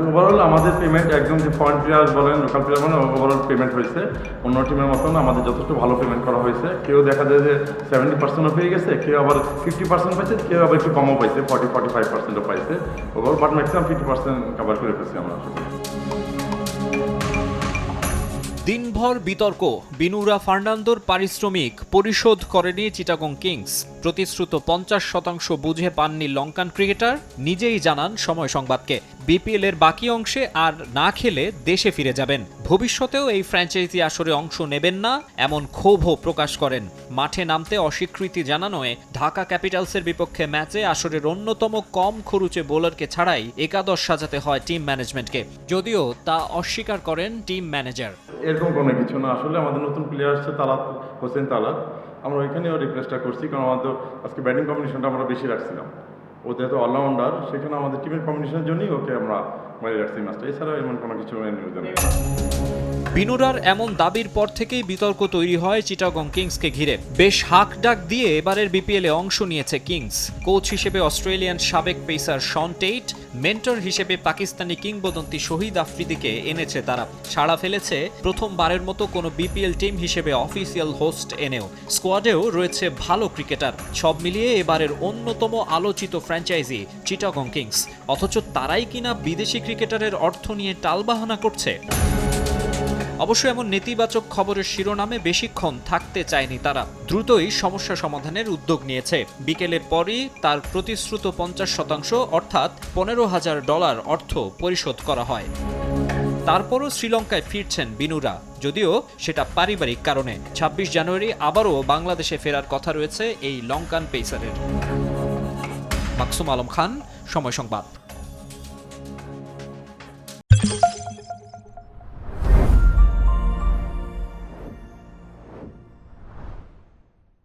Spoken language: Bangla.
ওভারঅল আমাদের পেমেন্ট একদম যে ফরেন প্লেয়ার বলেন লোকাল প্লেয়ার বলেন ওভারঅল পেমেন্ট হয়েছে। অন্য টিমের মতন আমাদের যথেষ্ট ভালো পেমেন্ট করা হয়েছে। কেউ দেখা যায় যে সেভেন্টি পার্সেন্টও পেয়ে গেছে, কেউ আবার ফিফটি পার্সেন্ট পাইছে, কেউ আবার একটু কমও পাইছে ফর্টি ফর্টি ফাইভ পার্সেন্টও পাইছে। Overall but maximum fifty percent cover করে ফেলছি আমরা। দিনভর বিতর্ক। বিনুরা ফার্নান্দোর পারিশ্রমিক পরিশোধ করেনি চিটাগং কিংস। প্রতিশ্রুত পঞ্চাশ শতাংশ বুঝে পাননি লঙ্কান ক্রিকেটার। নিজেই জানান সময় সংবাদকে। বিপিএল এর বাকি অংশে আর না খেলে দেশে ফিরে যাবেন। ভবিষ্যতেও এই ফ্র্যাঞ্চাইজি আসরে অংশ নেবেন না, এমন ক্ষোভও প্রকাশ করেন। মাঠে নামতে অস্বীকৃতি জানানোয় ঢাকা ক্যাপিটালসের বিপক্ষে ম্যাচে আসরের অন্যতম কম খরুচে বোলারকে ছাড়াই একাদশ সাজাতে হয় টিম ম্যানেজমেন্টকে। যদিও তা অস্বীকার করেন টিম ম্যানেজার। এরকম কোনো কিছু না। আসলে আমাদের নতুন প্লেয়ার আসছে তালাত, হোসেন তালাত। আমরা ওইখানেও রিকোয়েস্টটা করছি, কারণ আমাদের আজকে ব্যাটিং কম্বিনেশনটা আমরা বেশি রাখছিলাম। ও তো অলরাউন্ডার সেখানে আমাদের টিমের কম্বিনেশনের জন্যই ওকে আমরা বাইরে রাখছি ম্যাচটা এছাড়া এমন কোনো কিছু নেই। বিনুরার এমন দাবির পর থেকেই বিতর্ক তৈরি হয় চিটাগং কিংসকে ঘিরে। বেশ হাক ডাক দিয়ে এবারের বিপিএলে অংশ নিয়েছে কিংস। কোচ হিসেবে অস্ট্রেলিয়ান সাবেক পেসার শন টেইট, মেন্টর হিসেবে পাকিস্তানি কিংবদন্তি শহীদ আফ্রিদিকে এনেছে তারা। সাড়া ফেলেছে প্রথমবারের মতো কোনো বিপিএল টিম হিসেবে অফিসিয়াল হোস্ট এনেও। স্কোয়াডেও রয়েছে ভালো ক্রিকেটার। সব মিলিয়ে এবারের অন্যতম আলোচিত ফ্র্যাঞ্চাইজি চিটাগং কিংস। অথচ তারাই কিনা বিদেশি ক্রিকেটারের অর্থ নিয়ে টালবাহানা করছে। অবশ্য এমন নেতিবাচক খবরের শিরোনামে বেশিক্ষণ থাকতে চায়নি তারা। দ্রুতই সমস্যা সমাধানের উদ্যোগ নিয়েছে। বিকেলের পরই তার প্রতিশ্রুত পঞ্চাশ শতাংশ, অর্থাৎ পনেরো হাজার ডলার অর্থ পরিশোধ করা হয়। তারপরও শ্রীলঙ্কায় ফিরছেন বিনুরা। যদিও সেটা পারিবারিক কারণে। ২৬ জানুয়ারি আবারও বাংলাদেশে ফেরার কথা রয়েছে এই লঙ্কান পেসারের। মাকসুম আলম খান, সময় সংবাদ।